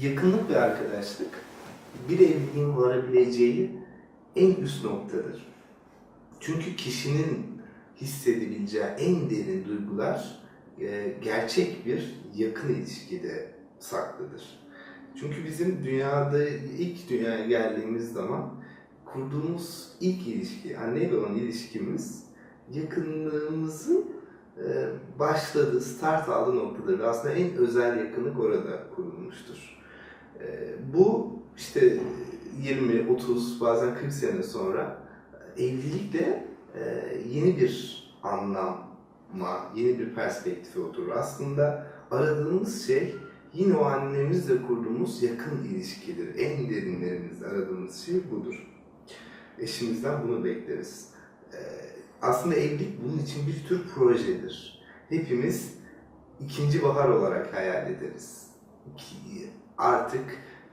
yakınlık ve arkadaşlık bir evliliğin varabileceği en üst noktadır. Çünkü kişinin hissedebileceği en derin duygular e, gerçek bir yakın ilişkide saklıdır. Çünkü bizim dünyada ilk dünyaya geldiğimiz zaman kurduğumuz ilk ilişki, anneyle olan ilişkimiz yakınlığımızın e, başladığı, start aldığı noktadır. Aslında en özel yakınlık orada kurulmuştur. E, bu işte 20, 30, bazen 40 sene sonra evlilikle e, yeni bir anlama, yeni bir perspektife oturur. Aslında aradığımız şey yine o annemizle kurduğumuz yakın ilişkidir. En derinlerimizde aradığımız şey budur. Eşimizden bunu bekleriz. E, aslında evlilik bunun için bir tür projedir. Hepimiz ikinci bahar olarak hayal ederiz. Ki Artık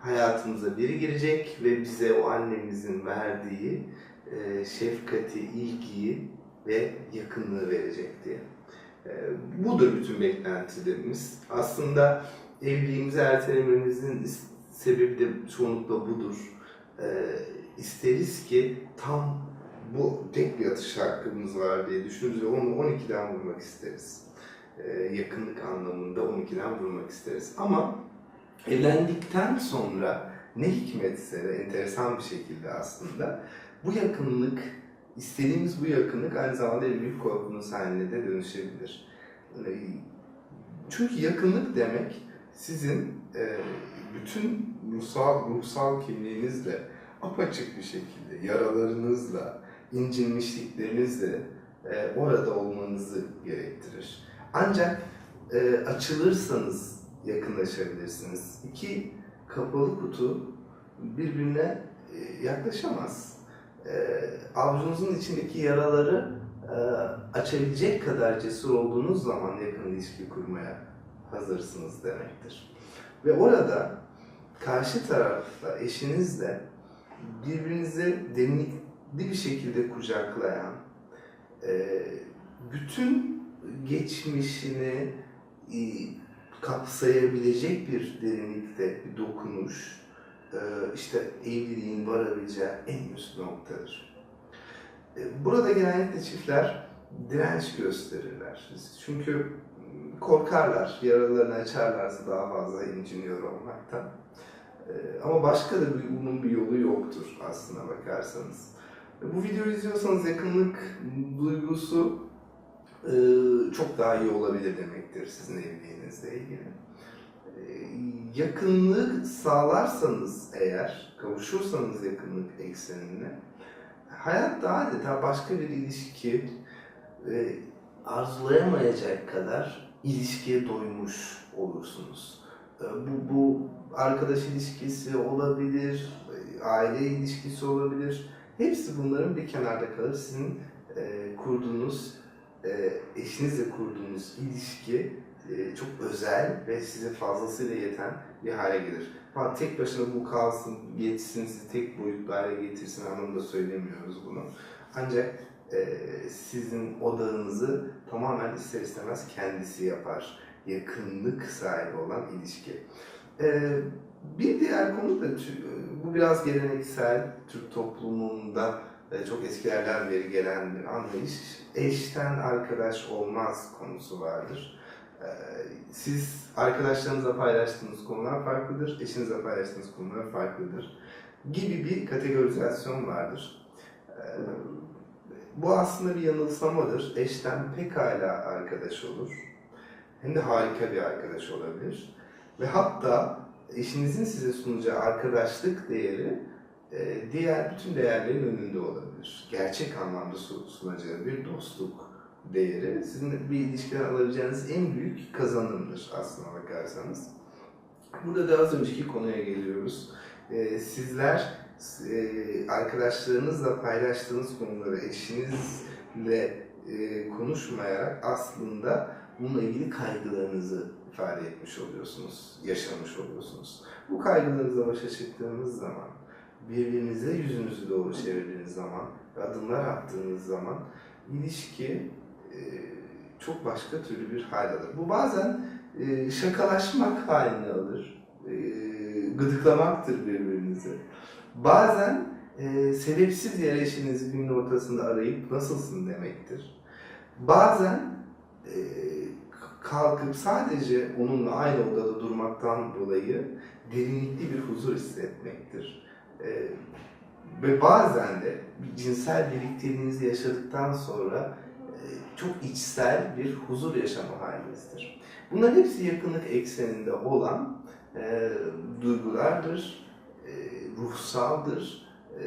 hayatımıza biri girecek ve bize o annemizin verdiği e, şefkati, ilgiyi ve yakınlığı verecek diye. E, budur bütün beklentilerimiz. Aslında evliliğimizi ertelememizin sebebi de çoğunlukla budur. E, isteriz ki tam bu tek bir atış hakkımız var diye düşünürüz ve onu 12'den vurmak isteriz. E, yakınlık anlamında 12'den vurmak isteriz. Ama evlendikten sonra ne hikmetse de enteresan bir şekilde aslında bu yakınlık, istediğimiz bu yakınlık aynı zamanda en büyük korkumuz haline de dönüşebilir. Ee, Çünkü yakınlık demek sizin e, bütün ruhsal, ruhsal kimliğinizle apaçık bir şekilde, yaralarınızla, incinmişliklerinizle e, orada olmanızı gerektirir. Ancak e, açılırsanız yakınlaşabilirsiniz. İki kapalı kutu birbirine e, yaklaşamaz. E, avucunuzun içindeki yaraları e, açabilecek kadar cesur olduğunuz zaman yakın ilişki kurmaya hazırsınız demektir. Ve orada karşı tarafta eşinizle birbirinizi derinlikli bir şekilde kucaklayan, bütün geçmişini kapsayabilecek bir derinlikte bir dokunuş, e, işte evliliğin varabileceği en üst noktadır. E, Burada genellikle çiftler direnç gösterirler. Çünkü korkarlar, yaralarını açarlarsa daha fazla inciniyor olmaktan. E, Ama başka da bir, bunun bir yolu yoktur aslına bakarsanız. Bu videoyu izliyorsanız yakınlık duygusu e, çok daha iyi olabilir demektir sizin evliliğinizle ilgili. E, Yakınlık sağlarsanız eğer, kavuşursanız yakınlık eksenine, hayatta adeta başka bir ilişki e, arzulayamayacak kadar ilişkiye doymuş olursunuz. E, Bu, bu arkadaş ilişkisi olabilir, aile ilişkisi olabilir. Hepsi bunların bir kenarda kalır. Sizin e, kurduğunuz, e, eşinizle kurduğunuz ilişki e, çok özel ve size fazlasıyla yeten bir hale gelir. Ha, tek başına bu kalsın, yetsin, sizi tek boyutlu hale getirsin anlamında söylemiyoruz bunu. Ancak e, sizin odağınızı tamamen ister istemez kendisi yapar. Yakınlık sahibi olan ilişki. E, bir diğer konu da bu biraz geleneksel Türk toplumunda çok eskilerden beri gelen bir anlayış. Eşten arkadaş olmaz konusu vardır. E, Siz arkadaşlarınızla paylaştığınız konular farklıdır, eşinizle paylaştığınız konular farklıdır gibi bir kategorizasyon vardır. E, Bu aslında bir yanılsamadır. Eşten pekala arkadaş olur. Hem de harika bir arkadaş olabilir. Ve hatta eşinizin size sunacağı arkadaşlık değeri e, diğer bütün değerlerin önünde olabilir. Gerçek anlamda su- sunacağı bir dostluk değeri sizin bir ilişkiden alabileceğiniz en büyük kazanımdır aslına bakarsanız. Burada da az önceki konuya geliyoruz. E, sizler e, arkadaşlarınızla paylaştığınız konuları eşinizle e, konuşmayarak aslında bununla ilgili kaygılarınızı ifade etmiş oluyorsunuz, yaşamış oluyorsunuz. Bu kaygılarınızla başa çıktığınız zaman, birbirinize yüzünüzü doğru çevirdiğiniz zaman ve adımlar attığınız zaman ilişki e, çok başka türlü bir hal alır. Bu bazen e, şakalaşmak halini alır. E, gıdıklamaktır birbirinizi. Bazen sebepsiz yere eşinizi günün ortasında arayıp nasılsın demektir. Bazen kalkıp sadece onunla aynı odada durmaktan dolayı derinlikli bir huzur hissetmektir. E, ve bazen de cinsel birlikteliğinizi yaşadıktan sonra e, çok içsel bir huzur yaşama halinizdir. Bunların hepsi yakınlık ekseninde olan e, duygulardır, e, ruhsaldır. E,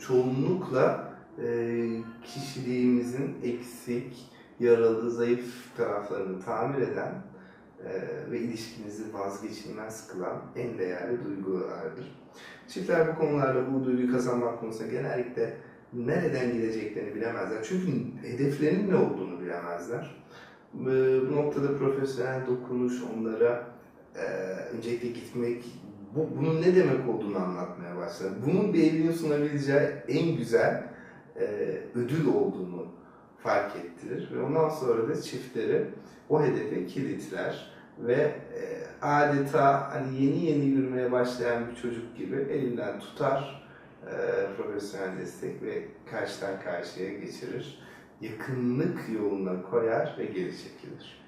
çoğunlukla e, kişiliğimizin eksik, yaralı, zayıf taraflarını tamir eden e, ve ilişkimizi vazgeçilmez kılan en değerli duygulardır. Çiftler bu konularda bu duyguyu kazanmak konusunda genellikle nereden gideceklerini bilemezler. Çünkü hedeflerinin ne olduğunu bilemezler. Bu noktada profesyonel dokunuş onlara e, öncelikle gitmek, bu, bunun ne demek olduğunu anlatmaya başlar. Bunun bir evliliğin sunabileceği en güzel e, ödül olduğunu fark ettirir ve ondan sonra da çiftleri o hedefe kilitler ve e, adeta hani yeni yeni yürümeye başlayan bir çocuk gibi elinden tutar e, profesyonel destek ve karşıdan karşıya geçirir. Yakınlık yoluna koyar ve geri çekilir.